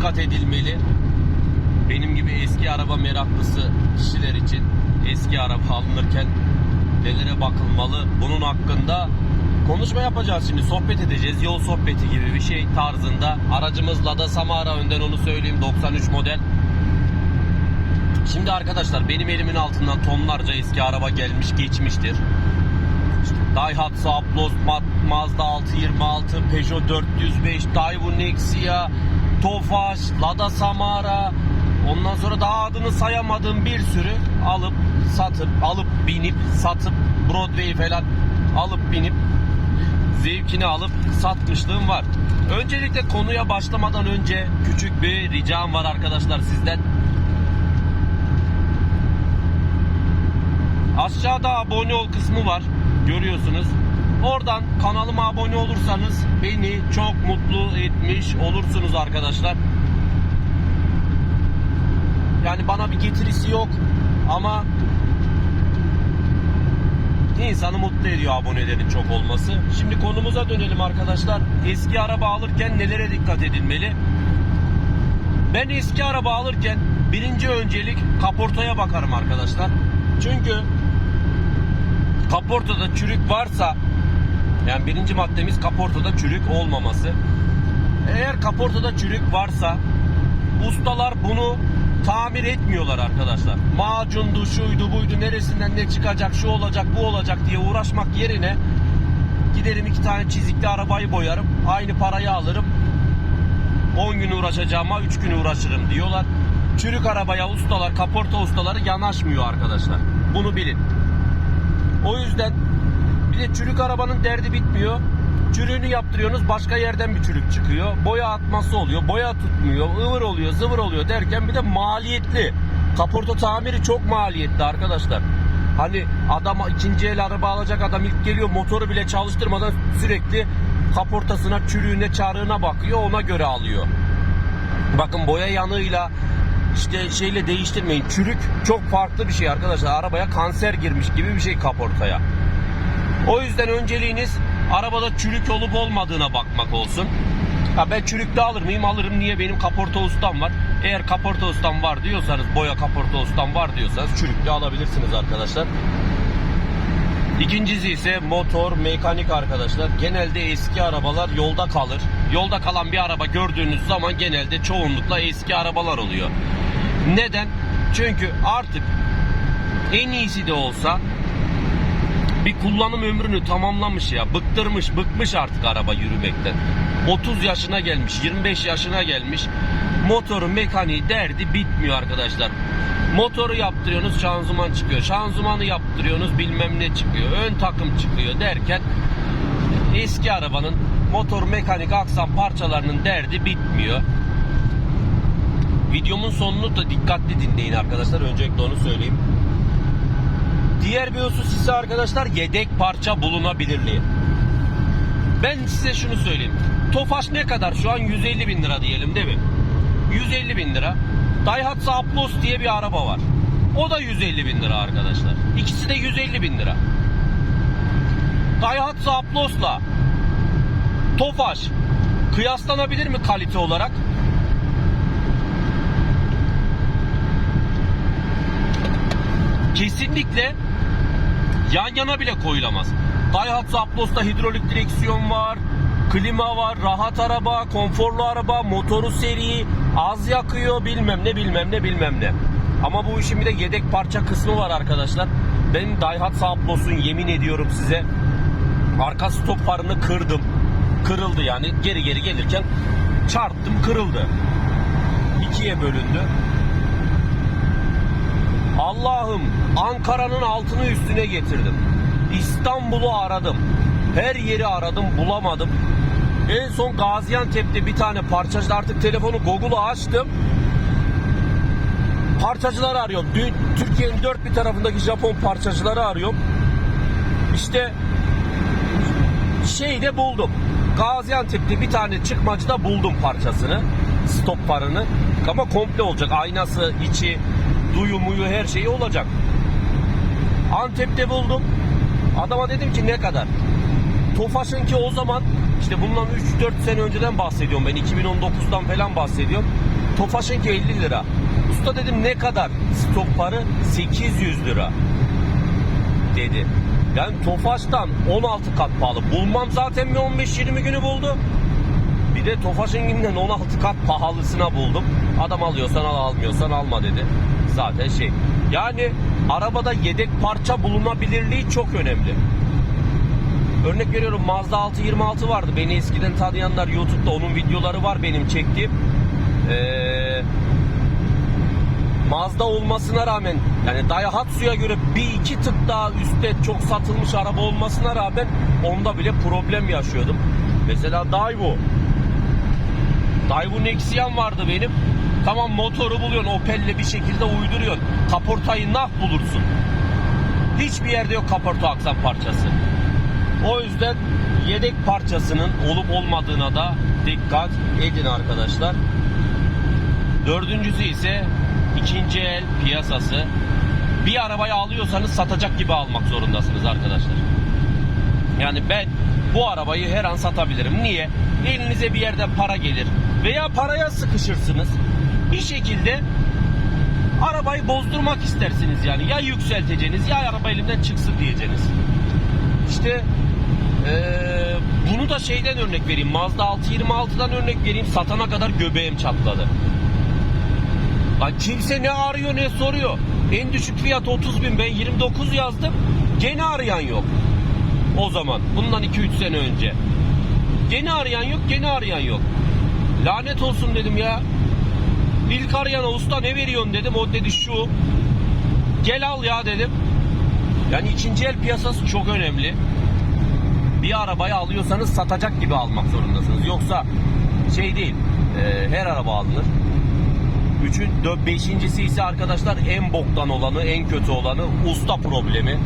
dikkat edilmeli? Benim gibi eski araba meraklısı kişiler için eski araba alınırken nelere bakılmalı? Bunun hakkında konuşma yapacağız şimdi. Sohbet edeceğiz. Yol sohbeti gibi bir şey tarzında. Aracımız Lada Samara önden onu söyleyeyim 93 model. Şimdi arkadaşlar benim elimin altından tonlarca eski araba gelmiş geçmiştir. İşte Daihatsu Ablos, Ma- Mazda 626, Peugeot 405, Daewoo Nexia, Tofaş, Lada Samara, ondan sonra daha adını sayamadığım bir sürü alıp satıp, alıp binip satıp Broadway falan alıp binip zevkini alıp satmışlığım var. Öncelikle konuya başlamadan önce küçük bir ricam var arkadaşlar sizden. Aşağıda abone ol kısmı var. Görüyorsunuz. Oradan kanalıma abone olursanız beni çok mutlu etmiş olursunuz arkadaşlar. Yani bana bir getirisi yok ama insanı mutlu ediyor abonelerin çok olması. Şimdi konumuza dönelim arkadaşlar. Eski araba alırken nelere dikkat edilmeli? Ben eski araba alırken birinci öncelik kaportaya bakarım arkadaşlar. Çünkü kaportada çürük varsa yani birinci maddemiz kaportada çürük olmaması. Eğer kaportada çürük varsa ustalar bunu tamir etmiyorlar arkadaşlar. Macundu, şuydu, buydu, neresinden ne çıkacak, şu olacak, bu olacak diye uğraşmak yerine giderim iki tane çizikli arabayı boyarım. Aynı parayı alırım. 10 gün uğraşacağıma 3 gün uğraşırım diyorlar. Çürük arabaya ustalar, kaporta ustaları yanaşmıyor arkadaşlar. Bunu bilin. O yüzden de çürük arabanın derdi bitmiyor. Çürüğünü yaptırıyorsunuz başka yerden bir çürük çıkıyor. Boya atması oluyor. Boya tutmuyor. ıvır oluyor zıvır oluyor derken bir de maliyetli. Kaporta tamiri çok maliyetli arkadaşlar. Hani adam ikinci el araba alacak adam ilk geliyor motoru bile çalıştırmadan sürekli kaportasına, çürüğüne, çarığına bakıyor ona göre alıyor. Bakın boya yanığıyla işte şeyle değiştirmeyin. Çürük çok farklı bir şey arkadaşlar. Arabaya kanser girmiş gibi bir şey kaportaya. O yüzden önceliğiniz arabada çürük olup olmadığına bakmak olsun. Ha ben çürüklü alır mıyım? Alırım. Niye? Benim kaporta ustam var. Eğer kaporta ustam var diyorsanız, boya kaporta ustam var diyorsanız çürüklü alabilirsiniz arkadaşlar. İkincisi ise motor mekanik arkadaşlar. Genelde eski arabalar yolda kalır. Yolda kalan bir araba gördüğünüz zaman genelde çoğunlukla eski arabalar oluyor. Neden? Çünkü artık en iyisi de olsa bir kullanım ömrünü tamamlamış ya. Bıktırmış, bıkmış artık araba yürümekten. 30 yaşına gelmiş, 25 yaşına gelmiş. Motoru, mekaniği derdi bitmiyor arkadaşlar. Motoru yaptırıyorsunuz şanzıman çıkıyor. Şanzımanı yaptırıyorsunuz bilmem ne çıkıyor. Ön takım çıkıyor derken eski arabanın motor mekanik aksam parçalarının derdi bitmiyor. Videomun sonunu da dikkatli dinleyin arkadaşlar. Öncelikle onu söyleyeyim. Diğer bir husus ise arkadaşlar yedek parça bulunabilirliği. Ben size şunu söyleyeyim. Tofaş ne kadar? Şu an 150 bin lira diyelim değil mi? 150 bin lira. Daihatsu Aplos diye bir araba var. O da 150 bin lira arkadaşlar. İkisi de 150 bin lira. Daihatsu Aplos'la Tofaş kıyaslanabilir mi kalite olarak? Kesinlikle yan yana bile koyulamaz. Daihatsu Aplos'ta hidrolik direksiyon var, klima var, rahat araba, konforlu araba, motoru seri, az yakıyor bilmem ne bilmem ne bilmem ne. Ama bu işin bir de yedek parça kısmı var arkadaşlar. Ben Daihatsu Aplos'un yemin ediyorum size arka stop farını kırdım. Kırıldı yani geri geri gelirken çarptım kırıldı. İkiye bölündü. Allah'ım Ankara'nın altını üstüne getirdim. İstanbul'u aradım. Her yeri aradım bulamadım. En son Gaziantep'te bir tane parçacı artık telefonu Google'a açtım. Parçacıları arıyorum. Dün Türkiye'nin dört bir tarafındaki Japon parçacıları arıyorum. İşte şeyde buldum. Gaziantep'te bir tane çıkmacıda buldum parçasını. Stop farını. Ama komple olacak. Aynası, içi, duyu muyu her şeyi olacak. Antep'te buldum. Adama dedim ki ne kadar? Tofaş'ın ki o zaman işte bundan 3-4 sene önceden bahsediyorum ben 2019'dan falan bahsediyorum. Tofaş'ın ki 50 lira. Usta dedim ne kadar? Stok parı 800 lira dedi. Yani Tofaş'tan 16 kat pahalı. Bulmam zaten bir 15-20 günü buldu. Bir de Tofaş'ınkinden 16 kat pahalısına buldum. Adam alıyorsan al almıyorsan alma dedi. Zaten şey. Yani arabada yedek parça bulunabilirliği çok önemli. Örnek veriyorum Mazda 626 vardı. Beni eskiden tanıyanlar YouTube'da onun videoları var benim çektiğim. Ee, Mazda olmasına rağmen yani Daihatsu'ya göre bir iki tık daha üstte çok satılmış araba olmasına rağmen onda bile problem yaşıyordum. Mesela Daewoo. Daewoo Nexian vardı benim. Tamam motoru buluyorsun Opel'le bir şekilde uyduruyorsun. Kaportayı nah bulursun. Hiçbir yerde yok kaporta aksam parçası. O yüzden yedek parçasının olup olmadığına da dikkat edin arkadaşlar. Dördüncüsü ise ikinci el piyasası. Bir arabayı alıyorsanız satacak gibi almak zorundasınız arkadaşlar. Yani ben bu arabayı her an satabilirim. Niye? Elinize bir yerden para gelir veya paraya sıkışırsınız. Bir şekilde arabayı bozdurmak istersiniz yani. Ya yükselteceğiniz ya araba elimden çıksın diyeceğiniz. İşte eee, bunu da şeyden örnek vereyim. Mazda 626'dan örnek vereyim. Satana kadar göbeğim çatladı. Lan kimse ne arıyor ne soruyor. En düşük fiyat 30 bin. Ben 29 yazdım. Gene arayan yok. O zaman. Bundan 2-3 sene önce. Gene arayan yok. Gene arayan yok. Lanet olsun dedim ya. İlk usta ne veriyorsun dedim. O dedi şu. Gel al ya dedim. Yani ikinci el piyasası çok önemli. Bir arabayı alıyorsanız satacak gibi almak zorundasınız. Yoksa şey değil. e, her araba alınır. Üçün, dö- beşincisi ise arkadaşlar en boktan olanı, en kötü olanı usta problemi.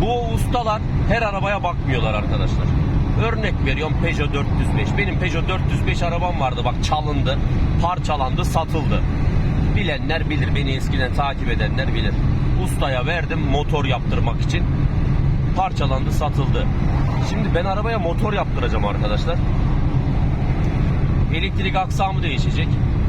Bu ustalar her arabaya bakmıyorlar arkadaşlar. Örnek veriyorum Peugeot 405. Benim Peugeot 405 arabam vardı bak çalındı, parçalandı, satıldı. Bilenler bilir, beni eskiden takip edenler bilir. Ustaya verdim motor yaptırmak için. Parçalandı, satıldı. Şimdi ben arabaya motor yaptıracağım arkadaşlar. Elektrik aksamı değişecek.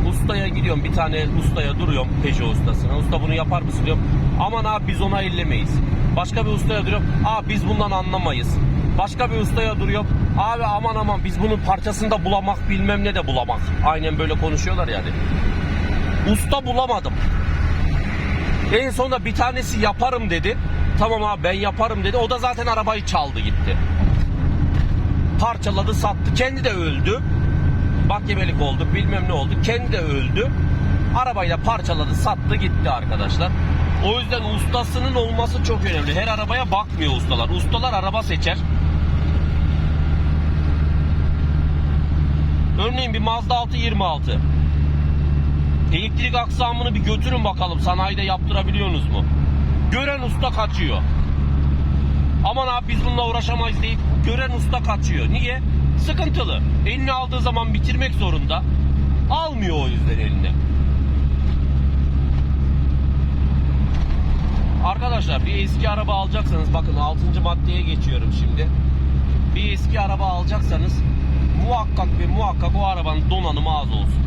Ustaya gidiyorum bir tane ustaya duruyorum Peugeot ustasına. Usta bunu yapar mısın diyorum. Aman abi biz ona ellemeyiz. Başka bir ustaya duruyorum. Abi biz bundan anlamayız. Başka bir ustaya duruyorum. Abi aman aman biz bunun parçasını da bulamak bilmem ne de bulamak. Aynen böyle konuşuyorlar yani. Usta bulamadım. En sonunda bir tanesi yaparım dedi. Tamam abi ben yaparım dedi. O da zaten arabayı çaldı gitti. Parçaladı sattı. Kendi de öldü. Mahkemelik oldu bilmem ne oldu. Kendi de öldü. Arabayla parçaladı sattı gitti arkadaşlar. O yüzden ustasının olması çok önemli. Her arabaya bakmıyor ustalar. Ustalar araba seçer. Örneğin bir Mazda 626. Elektrik aksamını bir götürün bakalım sanayide yaptırabiliyorsunuz mu? Gören usta kaçıyor. Aman abi biz bununla uğraşamayız deyip gören usta kaçıyor. Niye? Sıkıntılı. Eline aldığı zaman bitirmek zorunda. Almıyor o yüzden eline. Arkadaşlar bir eski araba alacaksanız bakın 6. maddeye geçiyorum şimdi. Bir eski araba alacaksanız muhakkak ve muhakkak o arabanın donanımı az olsun.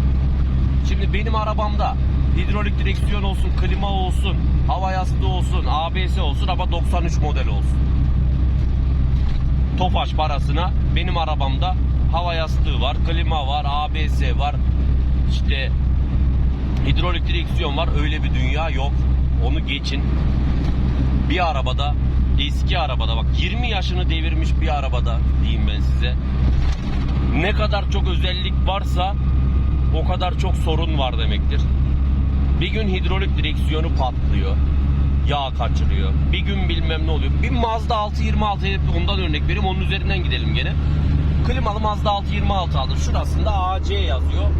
Şimdi benim arabamda hidrolik direksiyon olsun, klima olsun, hava yastığı olsun, ABS olsun ama 93 model olsun. Tofaş parasına benim arabamda hava yastığı var, klima var, ABS var, işte hidrolik direksiyon var. Öyle bir dünya yok. Onu geçin. Bir arabada, eski arabada bak 20 yaşını devirmiş bir arabada diyeyim ben size. Ne kadar çok özellik varsa o kadar çok sorun var demektir. Bir gün hidrolik direksiyonu patlıyor. Yağ kaçırıyor. Bir gün bilmem ne oluyor. Bir Mazda 626 ondan örnek vereyim. Onun üzerinden gidelim gene. Klimalı Mazda 626 aldım. Şurasında AC yazıyor.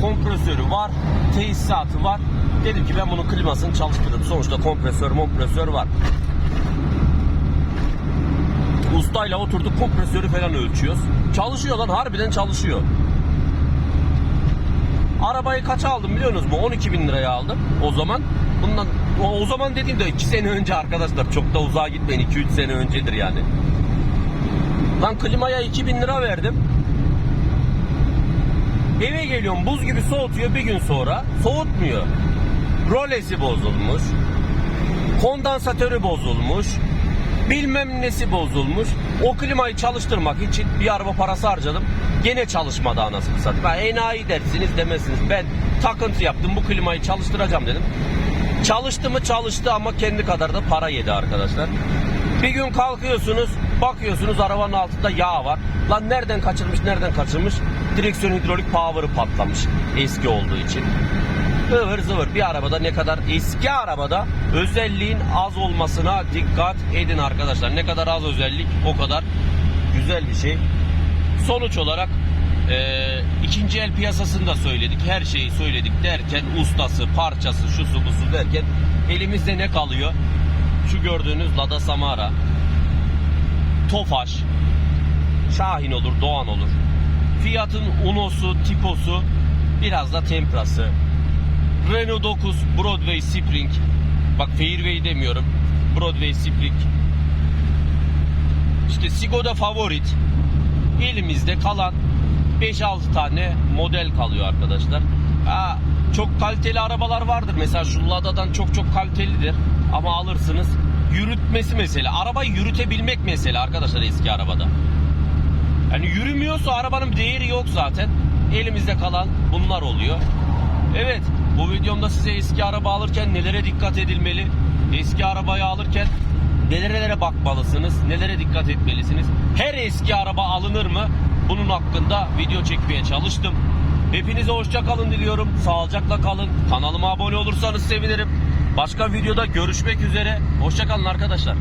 Kompresörü var. Tesisatı var. Dedim ki ben bunun klimasını çalıştırırım. Sonuçta kompresör kompresör var. Ustayla oturduk kompresörü falan ölçüyoruz. Çalışıyor lan harbiden çalışıyor. Arabayı kaça aldım biliyor musunuz mu? 12 bin liraya aldım o zaman. Bundan O, o zaman dediğimde 2 sene önce arkadaşlar çok da uzağa gitmeyin 2-3 sene öncedir yani. Lan klimaya 2000 lira verdim. Eve geliyorum buz gibi soğutuyor bir gün sonra soğutmuyor. Rolesi bozulmuş. Kondansatörü bozulmuş. Bilmem nesi bozulmuş. O klimayı çalıştırmak için bir araba parası harcadım. Gene çalışmadı anasını satayım. Ha, enayi dersiniz demezsiniz. Ben takıntı yaptım bu klimayı çalıştıracağım dedim. Çalıştı mı çalıştı ama kendi kadar da para yedi arkadaşlar. Bir gün kalkıyorsunuz bakıyorsunuz arabanın altında yağ var. Lan nereden kaçırmış nereden kaçırmış? Direksiyon hidrolik power'ı patlamış eski olduğu için. Ivır zıvır bir arabada ne kadar eski arabada özelliğin az olmasına dikkat edin arkadaşlar. Ne kadar az özellik o kadar güzel bir şey. Sonuç olarak eee, ikinci el piyasasında söyledik. Her şeyi söyledik derken ustası, parçası, şusu busu derken elimizde ne kalıyor? Şu gördüğünüz Lada Samara, Tofaş, Şahin olur, Doğan olur. Fiat'ın Uno'su, Tipo'su, biraz da Tempra'sı. Renault 9 Broadway Spring. Bak Fairway demiyorum. Broadway Spring. İşte Skoda Favorit. Elimizde kalan 5-6 tane model kalıyor arkadaşlar. Ha, çok kaliteli arabalar vardır. Mesela şu Lada'dan çok çok kalitelidir. Ama alırsınız. Yürütmesi mesela. Arabayı yürütebilmek mesela arkadaşlar eski arabada. Yani yürümüyorsa arabanın değeri yok zaten. Elimizde kalan bunlar oluyor. Evet bu videomda size eski araba alırken nelere dikkat edilmeli? Eski arabayı alırken nelere bakmalısınız? Nelere dikkat etmelisiniz? Her eski araba alınır mı? Bunun hakkında video çekmeye çalıştım. Hepinize hoşça kalın diliyorum. Sağlıcakla kalın. Kanalıma abone olursanız sevinirim. Başka videoda görüşmek üzere. Hoşça kalın arkadaşlar.